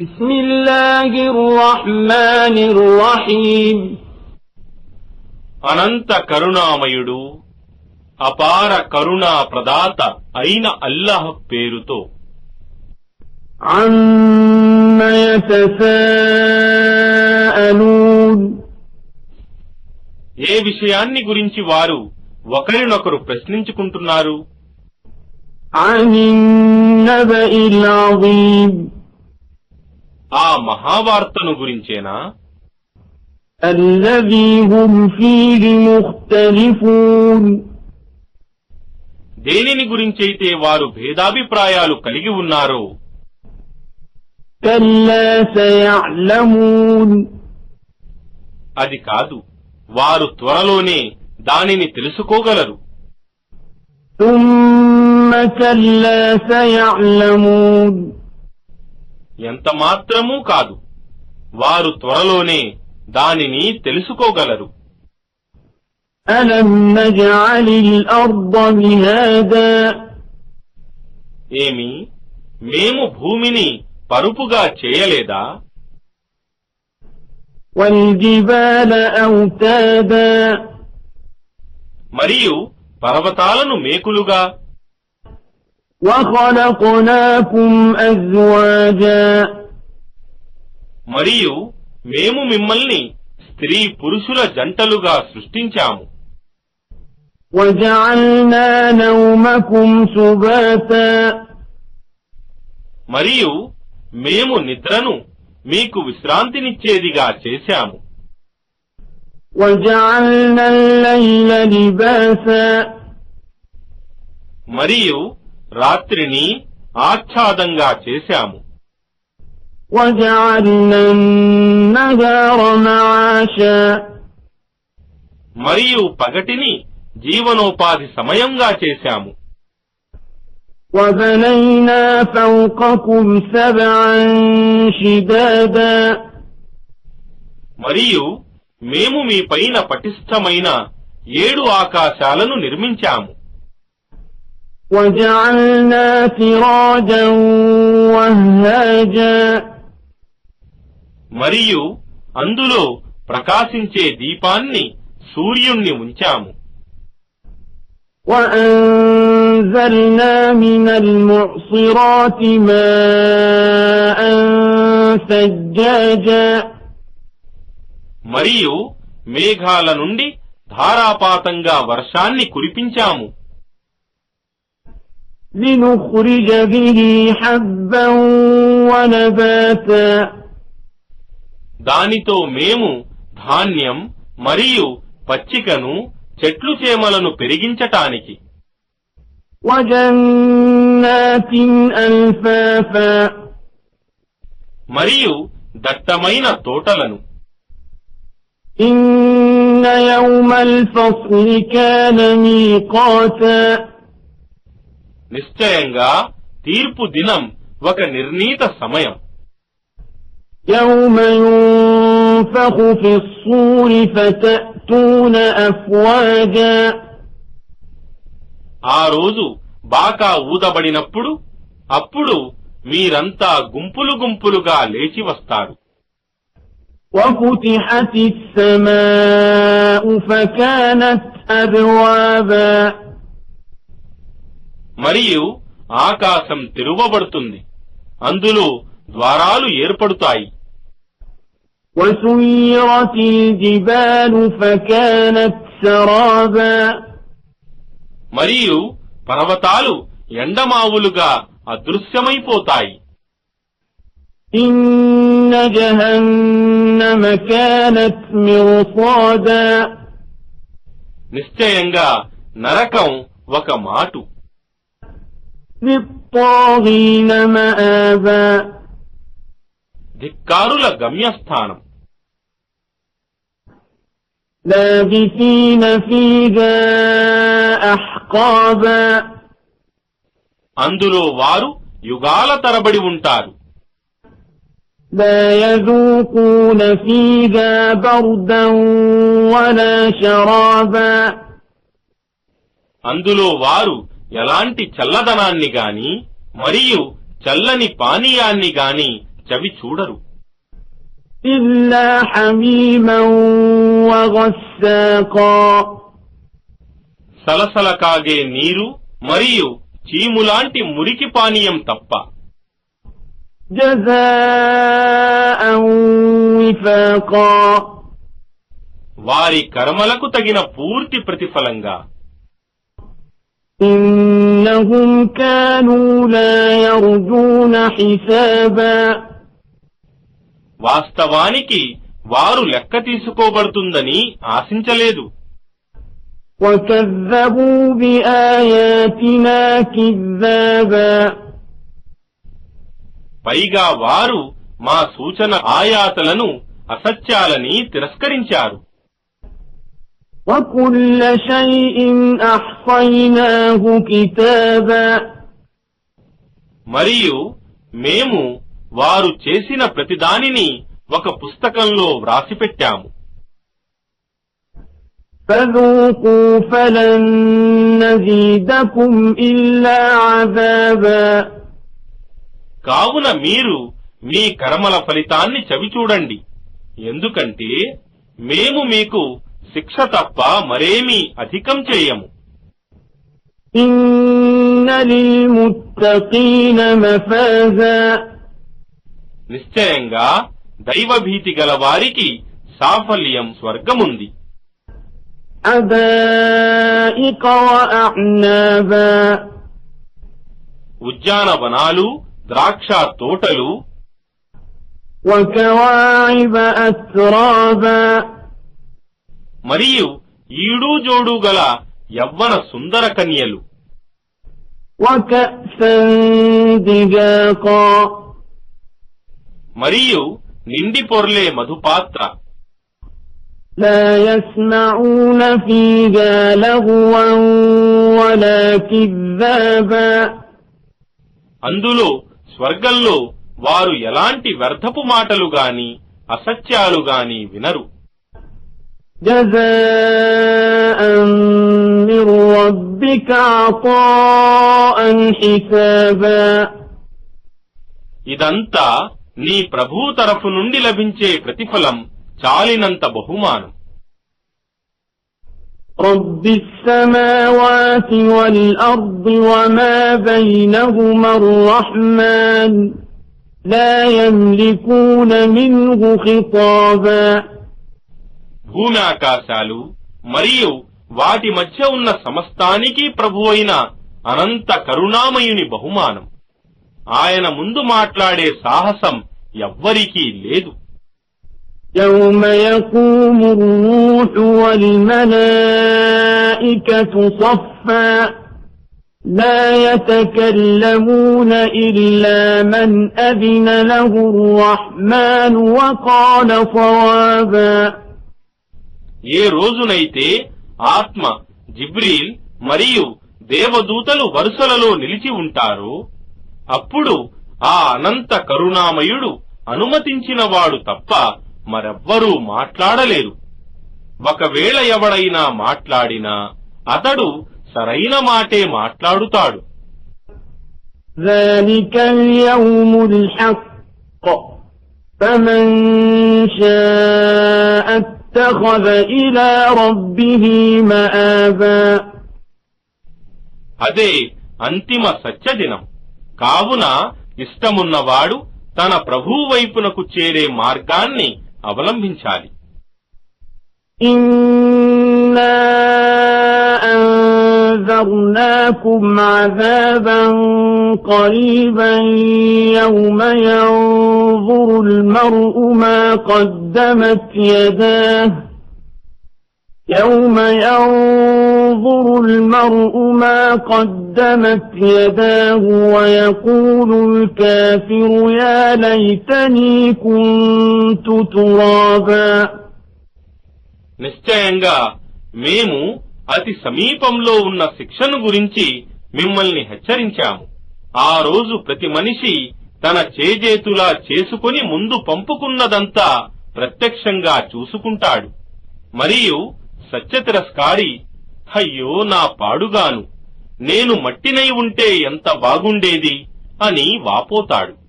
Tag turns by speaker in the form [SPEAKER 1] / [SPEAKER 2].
[SPEAKER 1] بسم الله الرحمن الرحيم
[SPEAKER 2] అనంత కరుణామయుడు అపార కరుణా ప్రదాత అయిన అల్లాహ్ పేరుతో
[SPEAKER 1] عم يتساءلون
[SPEAKER 2] ఏ విషయాన్ని గురించి వారు ఒకరినొకరు ప్రశ్నించుకుంటున్నారు
[SPEAKER 1] عن النبأ العظيم
[SPEAKER 2] ఆ మహావార్తను గురించేనా
[SPEAKER 1] الذي هم فيه مختلفون
[SPEAKER 2] దేనిని గురించైతే వారు భేదాభిప్రాయాలు కలిగి ఉన్నారో
[SPEAKER 1] كلا سيعلمون
[SPEAKER 2] అది కాదు వారు త్వరలోనే దానిని తెలుసుకోగలరు
[SPEAKER 1] ثم كلا سيعلمون
[SPEAKER 2] ఎంత మాత్రమూ కాదు. వారు త్వరలోనే దానిని తెలుసుకోగలరు. ఏమి? మేము భూమిని పరుపుగా చేయలేదా? మరియు పర్వతాలను మేకులుగా
[SPEAKER 1] وخلقناكم أزواجا
[SPEAKER 2] మరియు మేము మిమ్మల్ని స్త్రీ పురుషుల జంటలుగా సృష్టించాము
[SPEAKER 1] وجعلنا نومكم سباتا
[SPEAKER 2] మరియు మేము నిద్రను మీకు విశ్రాంతినిచ్చేదిగా చేశాము
[SPEAKER 1] وجعلنا الليل لباسا
[SPEAKER 2] మరియు రాత్రిని ఆచ్ఛాదంగా చేశాము
[SPEAKER 1] وجعلنا النهار معاشا
[SPEAKER 2] మరియు పగటిని జీవనోపాధి సమయంగా చేశాము
[SPEAKER 1] وبنينا فوقكم سبعا شدادا
[SPEAKER 2] మరియు మేము మీ పైన పటిష్టమైన ఏడు ఆకాశాలను నిర్మించాము
[SPEAKER 1] وجعلنا سراجا وهاجا
[SPEAKER 2] మరియు అందులో ప్రకాశించే దీపాన్ని సూర్యుణ్ణి ఉంచాము
[SPEAKER 1] وأنزلنا من المعصرات ماء ثجاجا
[SPEAKER 2] మరియు మేఘాల నుండి ధారాపాతంగా వర్షాన్ని కురిపించాము
[SPEAKER 1] لنخرج به حبا ونباتا
[SPEAKER 2] దానితో మేము ధాన్యం మరియు పచ్చికను చెట్లు చేమలను పెరిగించటానికి
[SPEAKER 1] وجنات ألفافا
[SPEAKER 2] మరియు దట్టమైన తోటలను
[SPEAKER 1] إن يوم الفصل كان ميقاتا
[SPEAKER 2] నిశ్చయంగా తీర్పు దినం ఒక నిర్ణీత సమయం
[SPEAKER 1] يوم ينفخ في الصور فتأتون أفواجا
[SPEAKER 2] ఆ రోజు బాకా ఊదబడినప్పుడు అప్పుడు మీరంతా గుంపులు గుంపులుగా లేచి వస్తారు
[SPEAKER 1] وفتحت السماء فكانت أبوابا
[SPEAKER 2] మరియు ఆకాశం తెరువబడుతుంది అందులో ద్వారాలు ఏర్పడుతాయి
[SPEAKER 1] وسيرت الجبال فكانت سرابا
[SPEAKER 2] మరియు పర్వతాలు ఎండమావులుగా అదృశ్యమైపోతాయి
[SPEAKER 1] إن جهنم كانت مرصادا
[SPEAKER 2] నిశ్చయంగా నరకం ఒక మాటు
[SPEAKER 1] للطاغين مآبا
[SPEAKER 2] ధిక్కారుల గమ్యస్థానం
[SPEAKER 1] لابثين فيها أحقابا
[SPEAKER 2] అందులో వారు యుగాల తరబడి ఉంటారు
[SPEAKER 1] لا يذوقون فيها بردا ولا شرابا
[SPEAKER 2] అందులో వారు ఎలాంటి చల్లదనాన్ని గాని మరియు చల్లని పానీయాన్ని గాని చవి చూడరు. సలసల కాగే నీరు మరియు చీములాంటి మురికి పానీయం తప్ప. వారి కర్మలకు తగిన పూర్తి ప్రతిఫలంగా.
[SPEAKER 1] إنهم كانوا لا يرجون حسابا
[SPEAKER 2] వాస్తవానికి వారు లెక్క తీసుకోబడుతుందని ఆశించలేదు
[SPEAKER 1] وكذبوا بآياتنا كذابا
[SPEAKER 2] పైగా వారు మా సూచన ఆయాతలను అసత్యాలని తిరస్కరించారు
[SPEAKER 1] وكل شيء أحصيناه كتابا
[SPEAKER 2] మరియు మేము వారు చేసిన ప్రతిదానిని ఒక పుస్తకంలో వ్రాసిపెట్టాము
[SPEAKER 1] فذوقوا فلن نزيدكم إلا عذابا
[SPEAKER 2] కావున మీరు మీ కర్మల ఫలితాన్ని చవిచూడండి ఎందుకంటే మేము మీకు శిక్ష తప్ప మరేమీ అధికం చేయము
[SPEAKER 1] إن للمتقين مفازا
[SPEAKER 2] నిశ్చయంగా దైవభీతి గల వారికి సాఫల్యం స్వర్గముంది
[SPEAKER 1] حدائق وأعنابا
[SPEAKER 2] ఉద్యానవనాలు ద్రాక్ష తోటలు
[SPEAKER 1] وكواعب أترابا
[SPEAKER 2] మరియు ఈడు జోడు గల యవ్వన సుందర కన్యలు
[SPEAKER 1] وكأسا دجاقا
[SPEAKER 2] మరియు నిండి పొర్లే మధుపాత్ర
[SPEAKER 1] لا يسمعون فيها لغوا ولا كذابا
[SPEAKER 2] అందులో స్వర్గంలో వారు ఎలాంటి వ్యర్థపు మాటలు గాని అసత్యాలు గాని వినరు
[SPEAKER 1] جزاء من ربك عطاء حسابا
[SPEAKER 2] ఇదంతా నీ ప్రభు తరఫు నుండి లభించే ప్రతిఫలం చాలినంత బహుమానం
[SPEAKER 1] رب السماوات والأرض وما بينهما الرحمن لا يملكون منه خطابا
[SPEAKER 2] భూమి ఆకాశాలు మరియు వాటి మధ్య ఉన్న సమస్తానికి ప్రభు అయిన అనంత కరుణామయుని బహుమానం ఆయన ముందు మాట్లాడే సాహసం ఎవ్వరికీ లేదు
[SPEAKER 1] يوم يقوم الروح والملائكة صفا لا يتكلمون إلا من أذن له الرحمن وقال صوابا
[SPEAKER 2] ఏ రోజునైతే ఆత్మ జిబ్రీల్ మరియు దేవదూతలు వరుసలలో నిలిచి ఉంటారో అప్పుడు ఆ అనంత కరుణామయుడు అనుమతించినవాడు తప్ప మరెవ్వరూ మాట్లాడలేరు ఒకవేళ ఎవడైనా మాట్లాడినా అతడు సరైన మాటే మాట్లాడుతాడు
[SPEAKER 1] ذلك اليوم الحق فمن شاء اتخذ إلى ربه مآبا
[SPEAKER 2] అదే అంతిమ సత్యదినం కావున ఇష్టమున్నవాడు తన ప్రభువు వైపునకు చేరే మార్గాన్ని అవలంబించాలి
[SPEAKER 1] إنا أنذرناكم عذابا قريبا يوم ينظر المرء ما قدمت يداه يوم ينظر المرء ما قدمت يداه ويقول الكافر يا ليتني كنت ترابا
[SPEAKER 2] నిశ్చయంగా మేము అతి సమీపంలో ఉన్న శిక్షను గురించి మిమ్మల్ని హెచ్చరించాము. ఆ రోజు ప్రతి మనిషి తన చేజేతులా చేసుకుని ముందు పంపుకున్నదంతా ప్రత్యక్షంగా చూసుకుంటాడు. మరియు సత్యతిరస్కారి అయ్యో నా పాడుగాను నేను మట్టినై ఉంటే ఎంత బాగుండేది అని వాపోతాడు.